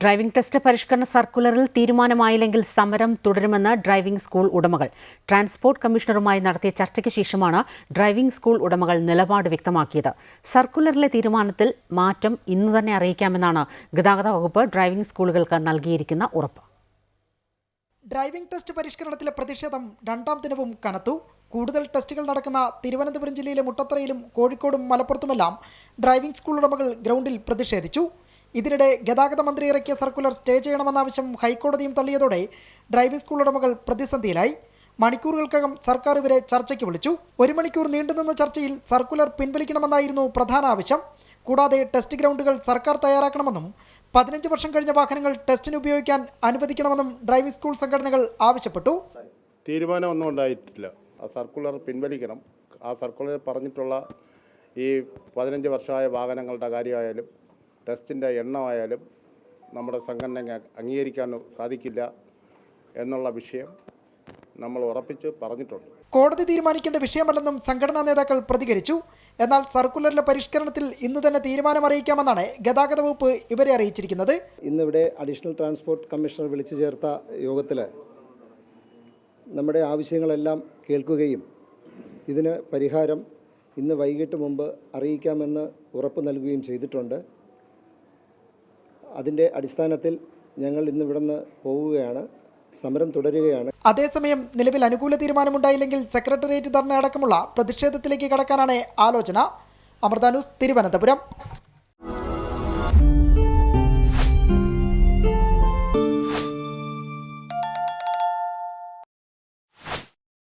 Driving test പരിഷ്കരണ സർക്കുലറിൽ തീരുമാനമായില്ലെങ്കിൽ സമരം തുടരുമെന്ന് ഡ്രൈവിംഗ് സ്കൂൾ ഉടമകൾ. ട്രാൻസ്പോർട്ട് കമ്മീഷണറുമായി നടത്തിയ ചർച്ചയ്ക്ക് ശേഷമാണ് ഡ്രൈവിംഗ് സ്കൂൾ ഉടമകൾ നിലപാട് വ്യക്തമാക്കിയത്. സർക്കുലറിലെ തീരുമാനത്തിൽ മാറ്റം ഇന്ന് തന്നെ അറിയിക്കാമെന്നാണ് ഗതാഗത വകുപ്പ് ഡ്രൈവിംഗ് സ്കൂളുകൾക്ക് നൽകിയിരിക്കുന്ന ഉറപ്പ്. ഡ്രൈവിംഗ് ടെസ്റ്റ് പരിഷ്കരണത്തിലെ പ്രതിഷേധം രണ്ടാം ദിനവും കനത്തു. കൂടുതൽ ടെസ്റ്റുകൾ നടക്കുന്ന തിരുവനന്തപുരം ജില്ലയിലെ മുട്ടത്തറയിലും കോഴിക്കോടും മലപ്പുറത്തുമെല്ലാം ഡ്രൈവിംഗ് സ്കൂൾ ഉടമകൾ ഗ്രൗണ്ടിൽ പ്രതിഷേധിച്ചു. ഇതിനിടെ ഗതാഗത മന്ത്രി ഇറക്കിയ സർക്കുലർ സ്റ്റേ ചെയ്യണമെന്ന ആവശ്യം ഹൈക്കോടതിയും തള്ളിയതോടെ ഡ്രൈവിംഗ് സ്കൂൾ ഉടമകൾ പ്രതിസന്ധിയിലായി. മണിക്കൂറുകൾക്കകം സർക്കാർ ഇവരെ ചർച്ചയ്ക്ക് വിളിച്ചു. ഒരു മണിക്കൂർ നീണ്ടുനിന്ന ചർച്ചയിൽ സർക്കുലർ പിൻവലിക്കണമെന്നായിരുന്നു പ്രധാന ആവശ്യം. കൂടാതെ ടെസ്റ്റ് ഗ്രൗണ്ടുകൾ സർക്കാർ തയ്യാറാക്കണമെന്നും പതിനഞ്ച് വർഷം കഴിഞ്ഞ വാഹനങ്ങൾ ടെസ്റ്റിന് ഉപയോഗിക്കാൻ അനുവദിക്കണമെന്നും ഡ്രൈവിംഗ് സ്കൂൾ സംഘടനകൾ ആവശ്യപ്പെട്ടു. തീരുമാനമൊന്നും ഉണ്ടായിട്ടില്ല. ആ സർക്കുലർ പിൻവലിക്കണം. ആ സർക്കുലർ പറഞ്ഞിട്ടുള്ള ഈ പതിനഞ്ച് വർഷമായ വാഹനങ്ങളുടെ കാര്യമായാലും ടെസ്റ്റിന്റെ എണ്ണമായാലും നമ്മുടെ സംഘടന അംഗീകരിക്കാൻ സാധിക്കില്ല എന്നുള്ള വിഷയം നമ്മൾ ഉറപ്പിച്ച് പറഞ്ഞിട്ടുണ്ട്. കോടതി തീരുമാനിക്കേണ്ട വിഷയമല്ലെന്നും സംഘടനാ നേതാക്കൾ പ്രതികരിച്ചു. എന്നാൽ സർക്കുലറിലെ പരിഷ്കരണത്തിൽ ഇന്ന് തന്നെ തീരുമാനം അറിയിക്കാമെന്നാണ് ഗതാഗത വകുപ്പ് ഇവരെ അറിയിച്ചിരിക്കുന്നത്. ഇന്നിവിടെ അഡീഷണൽ ട്രാൻസ്പോർട്ട് കമ്മീഷണർ വിളിച്ചു ചേർത്ത യോഗത്തിൽ നമ്മുടെ ആവശ്യങ്ങളെല്ലാം കേൾക്കുകയും ഇതിന് പരിഹാരം ഇന്ന് വൈകിട്ട് മുമ്പ് അറിയിക്കാമെന്ന് ഉറപ്പ് നൽകുകയും ചെയ്തിട്ടുണ്ട്. അതിന്റെ അടിസ്ഥാനത്തിൽ ഞങ്ങൾ ഇന്ന് ഇവിടുന്ന് പോവുകയാണ്. സമരം തുടരുകയാണ്. അതേസമയം നിലവിൽ അനുകൂല തീരുമാനമുണ്ടായില്ലെങ്കിൽ സെക്രട്ടേറിയറ്റ് ധർണ അടക്കമുള്ള പ്രതിഷേധത്തിലേക്ക് കടക്കാനാണ് ആലോചന. അമൃത ന്യൂസ് തിരുവനന്തപുരം.